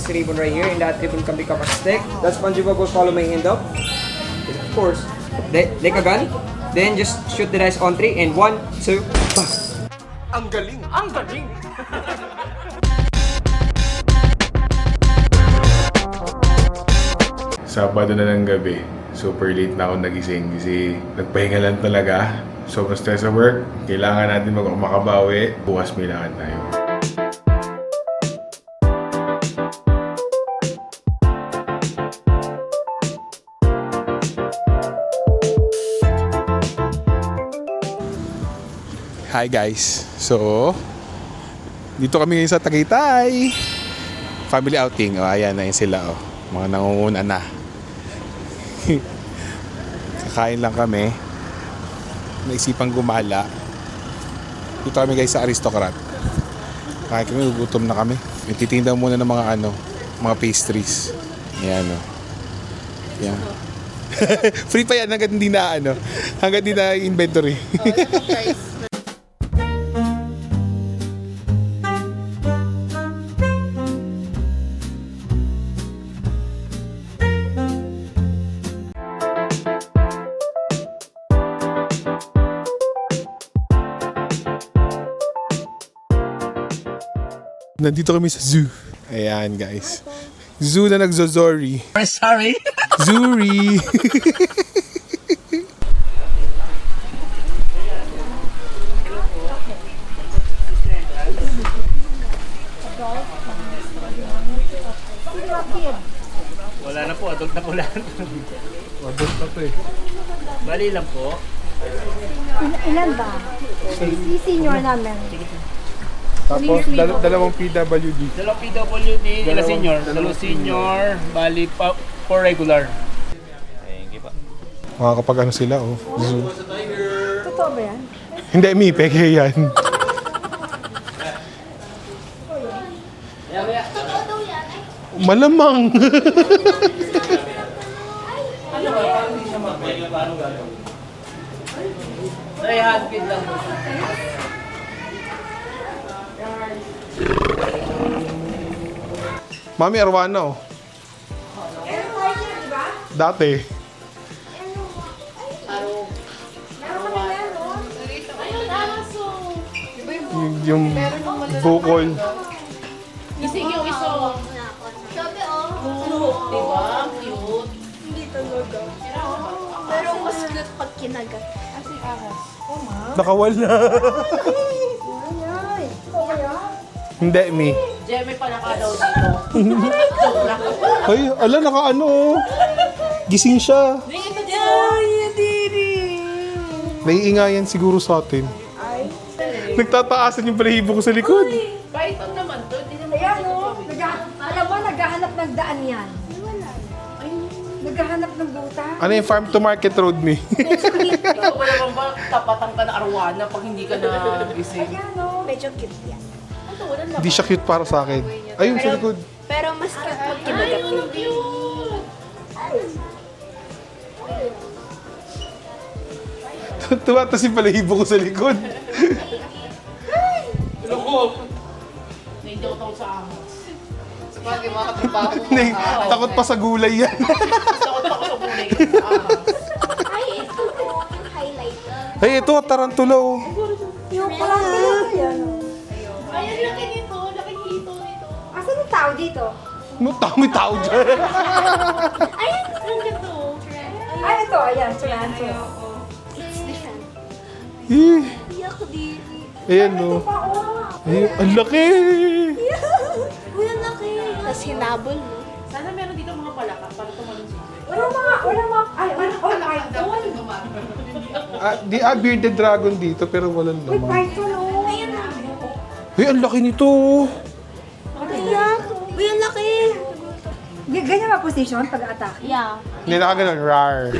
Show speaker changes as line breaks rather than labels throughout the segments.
this ribbon right here, and that ribbon can become a stick. That SpongeBob will follow my hand up. Of course. Then, like a gun. Then just shoot the dice on three, and one, two, bust.
Ang galing! Ang galing!
Sabado na ng gabi. Super late na ako nagising kasi nagpahinga lang talaga. Sobrang stress sa work. Kailangan natin mag makabawi. Bukas may lakad tayo. Hi guys. So, dito kami ngayon sa Tagaytay. Family outing. O, ayan na yun sila. Oh. Mga nangunguna na. Kakain lang kami. Naisipang gumala. Dito kami guys sa Aristocrat. Kaya kami, gugutom na kami. Nagtitinda muna ng mga ano, mga pastries. Ayan o. Yan. Free pa yan hanggang hindi na ano, hanggang hindi na inventory. Nandito kami sa zoo. Ayan guys. Zoo na nagzozori.
Sorry!
Zuri!
Wala na po, adult na po lahat.
Mabot na to eh.
Bali lang po.
Il- ilan ba? Si senior namin.
Tapos dal- dalawang PWD.
Dalawang PWD, ilan
Dalawang-
senior?
dalawang
Dalawang senior, bali pa, for regular. Thank you pa.
Mga kapag ano sila oh. Zoo.
Totoo ba yan?
Hindi, mi, peke yan. Malamang.
Ay, handpid lang.
Mami, arwana oh. Dati. Yung, yung bukol.
Gising yung iso.
Sabi oh.
Diba? Cute.
Hindi talaga. Pero mas cute pag kinagat.
Kasi ahas.
Nakawala.
Ito?
Hindi, mi.
Jemmy pa naka daw dito.
Ay, ala, naka ano oh. Gising siya.
Ay,
Naiingayan siguro sa atin. Nagtataasan yung balahibo ko sa likod.
Python naman to. Hindi naman
Ayan o. Nagha- alam mo, naghahanap ng daan yan. Naghahanap ng buta.
Ano yung farm to market road, mi?
Ikaw ba naman ba tapatan ka na arwana pag hindi ka na gising?
Ayan o. Medyo cute yan.
Hindi siya cute para sa akin. Ayun, sa likod.
Pero mas cute pag kinagat yun.
cute.
Tuwa si balahibo ko sa likod.
Hindi ako takot sa ahas.
Nay, takot pa sa gulay yan.
Takot ako sa ahas.
Ay, ito yung highlighter.
Ay, ito, tarantula oh.
Yung parang yan.
Ay, ang laki nito. Laki hito nito.
Asan yung tao dito?
No, tao, may tao dyan.
Ay,
Ang ganda.
ay ito. Ayan, tarantula. It's different.
Eh,
Iyak din.
Ayan oh. Eh, ang laki.
Uy, ang laki. Tapos hinabol mo.
Sana meron dito mga palaka para tumalon si.
Wala mga, wala mga, ay, wala, oh, python.
Ah, di, ah, bearded dragon dito, pero walang
Uy,
laman.
python, oh. Ayan na.
Ay, ang laki nito. oh.
Ayan. Uy, ang laki. G- ganyan ba position pag attack
Yeah.
Hindi nakaganon, rar.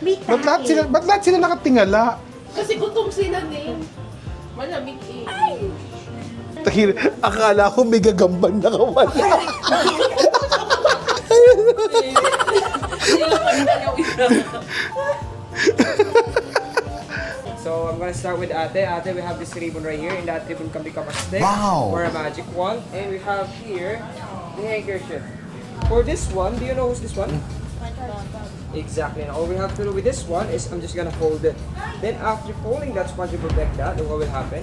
May
Ba't lahat sila, ba't lahat sila nakatingala?
Kasi gutom sila eh. Malamig eh.
Tahir, akala ko may gagamban nakawala.
So I'm gonna start with Ate. Ate, we have this ribbon right here, and that ribbon can become a stick or a magic wand. And we have here the handkerchief. For this one, do you know who's this one? Exactly. And all we have to do with this one is I'm just gonna hold it. Then after folding that sponge will like that, what will happen?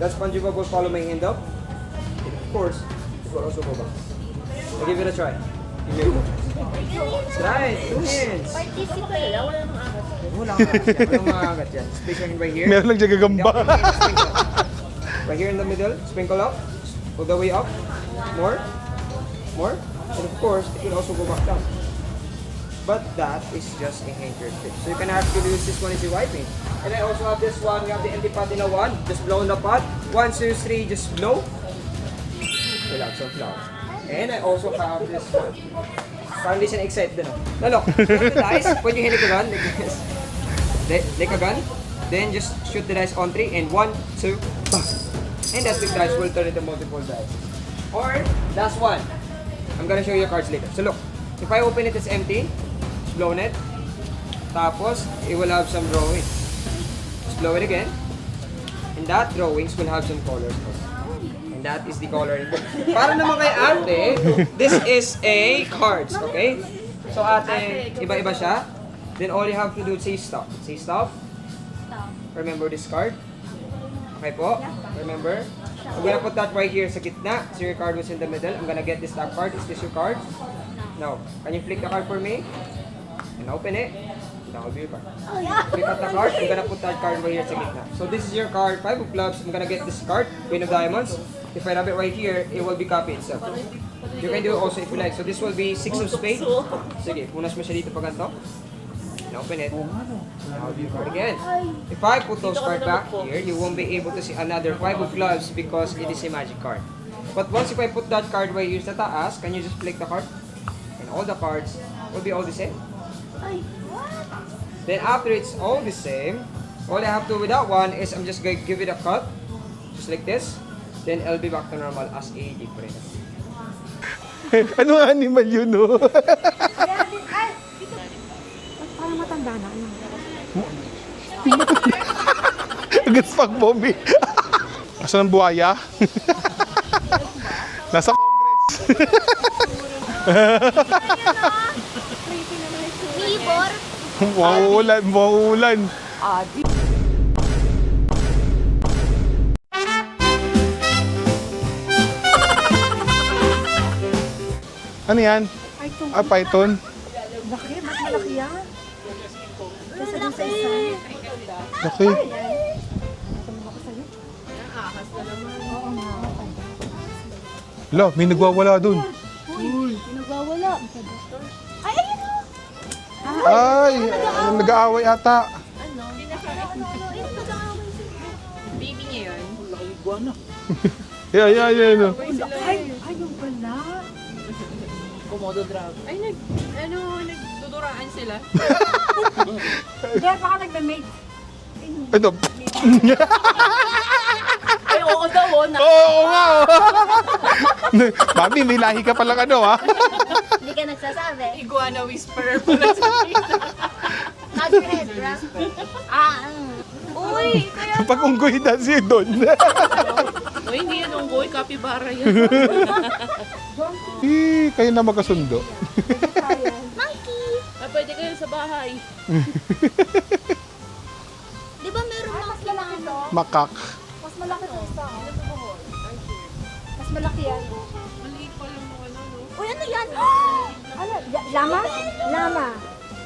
That sponge will follow my hand up. And of course, it will also go back. I'll give it a try. Give it a it. Two hands. Wala ka. Walang makagat yan. Place right here.
Meron lang dyan gagamba.
Hindi ako sprinkle. Right here in the middle, sprinkle up. All the way up. More. More. And of course, it will also go back down. But that is just a handkerchief. So you can actually use this one as your wiping. And I also have this one. We have the empty pot in a one. Just blow in the pot. One, two, three. Just blow. We'll have some flowers. And I also have this one. Parang di siya na-excite din. oh. Lalok, shoot the dice. Pwede yung hit a gun. Like this. Like a gun. Then just shoot the dice on three. And one, two, bang. And that big dice will turn into multiple dice. Or, last one. I'm gonna show you your cards later. So look, if I open it, it's empty. Just blow it. Tapos, it will have some drawings. Just blow it again. And that drawings will have some colors. And that is the coloring book. Para naman kay ate, this is a cards, okay? So ate, iba-iba siya. Then all you have to do is say stop. Say stop. Remember this card? Okay po? Remember? I'm gonna put that right here sa gitna. So your card was in the middle. I'm gonna get this top card. Is this your card? No. Can you flick the card for me? And open it. That will be your card. Pick up the card. I'm gonna put that card right here sa gitna. So this is your card, five of clubs. I'm gonna get this card, queen of diamonds. If I rub it right here, it will be copy itself. You can do it also if you like. So this will be six of spades. Sige, punas mo siya dito pa ganito. And open it. Now you card again. If I put those cards back here, you won't be able to see another five of clubs because it is a magic card. But once if I put that card right here sa taas, can you just flick the card? And all the cards will be all the same. Then after it's all the same, all I have to do with that one is I'm just going to give it a cut, just like this. Then I'll be back to normal as a different.
ano animal yun, no?
Parang matanda na. Ano?
Agad pag bombi. Asa ng buhaya? Nasa Congress.
Libor?
Mauulan, mauulan. Ano yan?
Python.
Ah, python.
Laki, mas malaki yan. Kesa dun sa isa.
Laki. Lo, may nagwawala dun.
Nagwawala. Ay, ayun o!
Ay, nag-aaway ata.
Ano? Ayun, nag-aaway sila.
Yan, yan, yan. no.
Ay, ay, yung pala.
Komodo drag.
Ay, nag, ano, nagduduraan sila.
Hindi, baka nagme-mate.
Ito.
Ay, oo daw, oh. Na-
Oo nga. oh. Mami, may lahi ka palang ano, ha?
Hindi ka nagsasabi.
Iguana whisperer pala sa
Copperhead, bra. Ah, mm. Uy, kaya
Pag unggoy na si Don.
Uy, hindi yan unggoy, capybara yan.
Eh, kayo na magkasundo.
monkey.
ah, pwede kayo sa bahay.
Di ba meron monkey na ano?
Makak.
Mas malaki to isa. Mas malaki yan.
Maliit pa lang mga ano, no?
Uy, ano yan?
Ano? ya- Lama? Lama.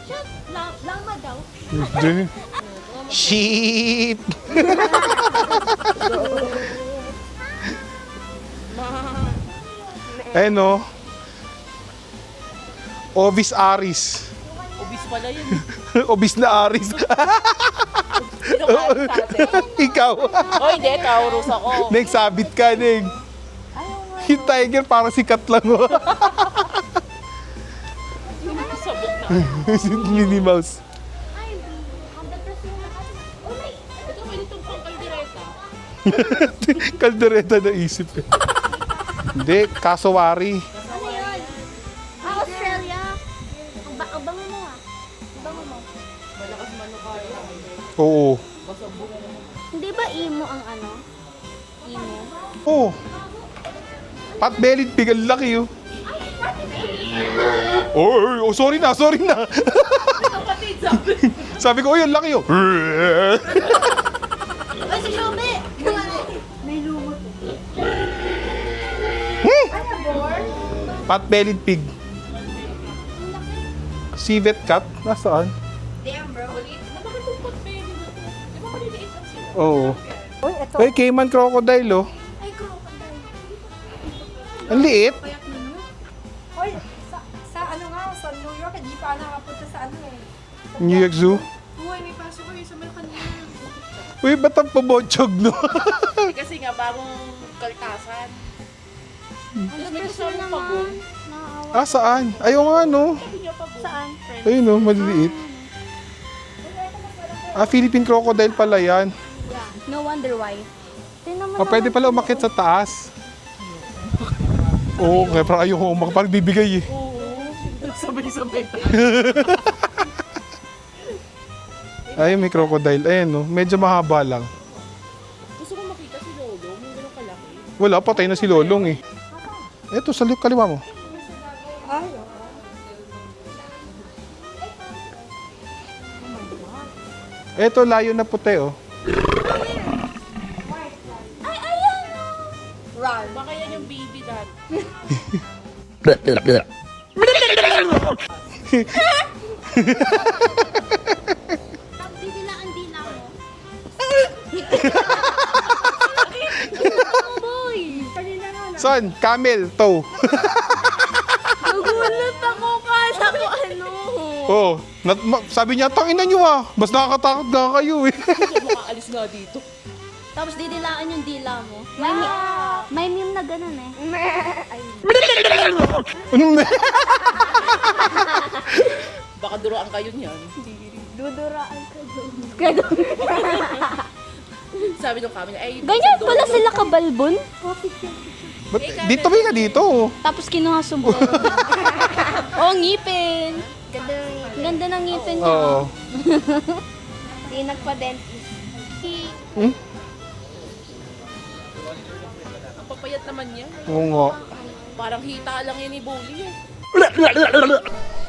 Shut, la- lama daw.
Sheep. eh no. Ovis Aris.
Obis pala yun.
Obis na Aris.
Sino ka sabi?
Ikaw.
Oh, hindi. Taurus ako.
Neng, sabit ka, Neng. Yung tiger parang sikat lang. Oh.
Sabok na.
Si Minnie Mouse.
Ay, ang dadas yung lahat. Oh, may,
Ito, pwede itong pangkaldireta.
Kaldereta na isip eh. Hindi, kasawari.
ano yun? Ah, Australia. Ang, ba- ang bango mo ah. Ang bango mo.
Oo.
Basta buong
imo ang ano? Imo.
Oh. Pot-bellied pig, ang laki oh. Oh, oh, sorry na, sorry na.
Sabi.
Ko, oh, ang laki oh. Pot-bellied pig. Civet cat? Nasaan?
Damn, bro.
Nakakatupot pa yun. Di ba maliliit lang sila?
Oo.
Uy, ito.
Ay, Cayman crocodile oh.
Ay, crocodile.
Ang liit.
Uy, sa, sa ano nga, sa New York, hindi pa nakapunta sa ano eh.
New York Zoo.
Uy, may pasok kayo sa Malacanang.
Uy, ba't ang pabotsog no?
Kasi nga, bagong kaltasan. May kasama pagong.
Naawa.
ah, saan? Ayaw nga no.
Saan?
Ayun no, maliliit. Ah, Philippine crocodile pala yan.
No wonder why. Tingnan mo
Ah, pwede pala umakit sa taas. Oo, kaya parang ayoko umakit. Parang bibigay eh.
Sabay-sabay.
Ay, may crocodile. Ayan no, medyo mahaba lang.
Gusto ko makita si Lolo. May ganun kalaki.
Wala, patay na si Lolong eh. Eto, sa li- kaliwa mo.
Ay, oo.
Eto, layo na puti oh.
Ay, ayan!
Run.
Baka yan yung baby dad.
Nga na.
Saan? Camel, toe.
Nagulat ako kala ko ano.
Oh, nat ma- sabi niya, tangina niyo ah. Mas nakakatakot na kayo eh.
Makaalis nga dito.
Tapos didilaan yung dila mo. May, mi- may meme na ganun eh.
Baka duroan kayo niyan.
Duduraan ka doon.
Sabi nung kami, ay,
Ganyan pala sila kabalbon.
Ba't, dito ba ka dito?
Tapos kinuha niya. oh, ngipin. Ganda ng ngipin. Ganda ng ngipin niya.
Oo.
Hindi nagpa-dentist.
Ang papayat naman niya.
Oo nga.
Parang hita lang yan ni Bully eh.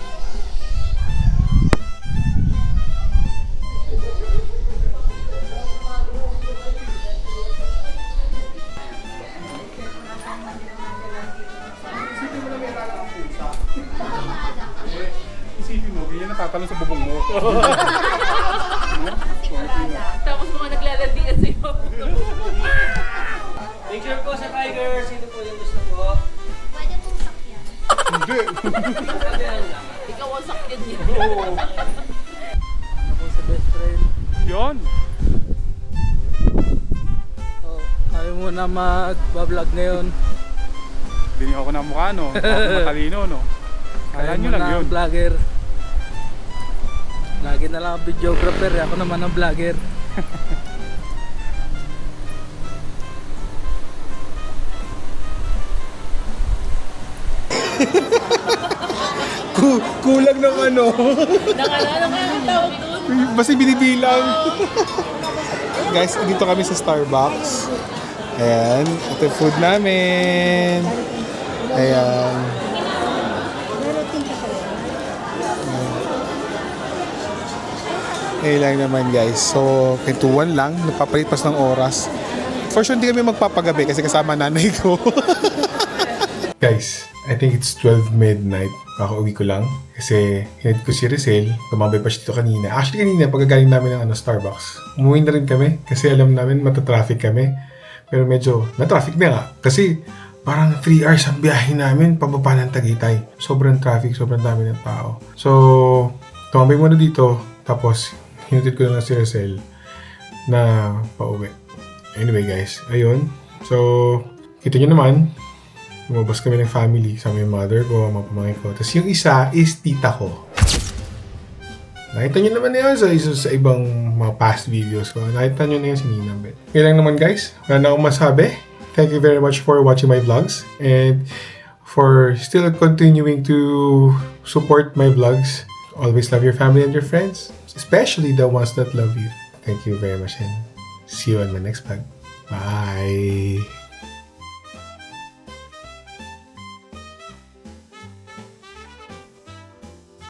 Isipin mo, ganyan natatalon sa bubong mo.
Tapos mga naglaladian sa'yo.
Picture po sa Tiger. Sino po yung gusto po?
Pwede pong sakyan.
Hindi.
Ikaw ang sakyan niya.
Yun.
Oh, ayaw mo na mag-vlog ngayon.
Binigyan ako ng mukha, no? Ako matalino, no? Kala nyo lang
na
yun.
ang vlogger. Lagi na lang ang videographer. eh. Ako naman ang vlogger.
Ku- kulang ng ano.
Nakalala ka ang tawag doon.
Basta binibilang. Guys, dito kami sa Starbucks. Ayan, ito yung food namin. Ayan. Ayan lang naman guys. So, kwentuhan lang. Napapalipas ng oras. For sure, hindi kami magpapagabi kasi kasama nanay ko. guys, I think it's 12 midnight. Kakauwi ko lang. Kasi hinid ko si Rizal. Tumambay pa siya dito kanina. Actually, kanina, pagkagaling namin ng ano, Starbucks. Umuwi na rin kami. Kasi alam namin, matatraffic kami. Pero medyo, na-traffic na nga. Kasi parang 3 hours ang biyahe namin pababa ng Tagaytay. Sobrang traffic, sobrang dami ng tao. So, tumambay muna dito. Tapos, hinutid ko na si Rizal na pauwi. Anyway guys, ayun. So, kita nyo naman, lumabas kami ng family. Sama yung mother ko, mga pamangkin ko. Tapos yung isa is tita ko. Nakita nyo naman na yun sa, isa, sa ibang mga past videos ko. Nakita nyo na yun si Bet. Yun lang naman guys. Wala na akong masabi. Thank you very much for watching my vlogs. And for still continuing to support my vlogs. Always love your family and your friends. Especially the ones that love you. Thank you very much and See you on the next vlog. Bye!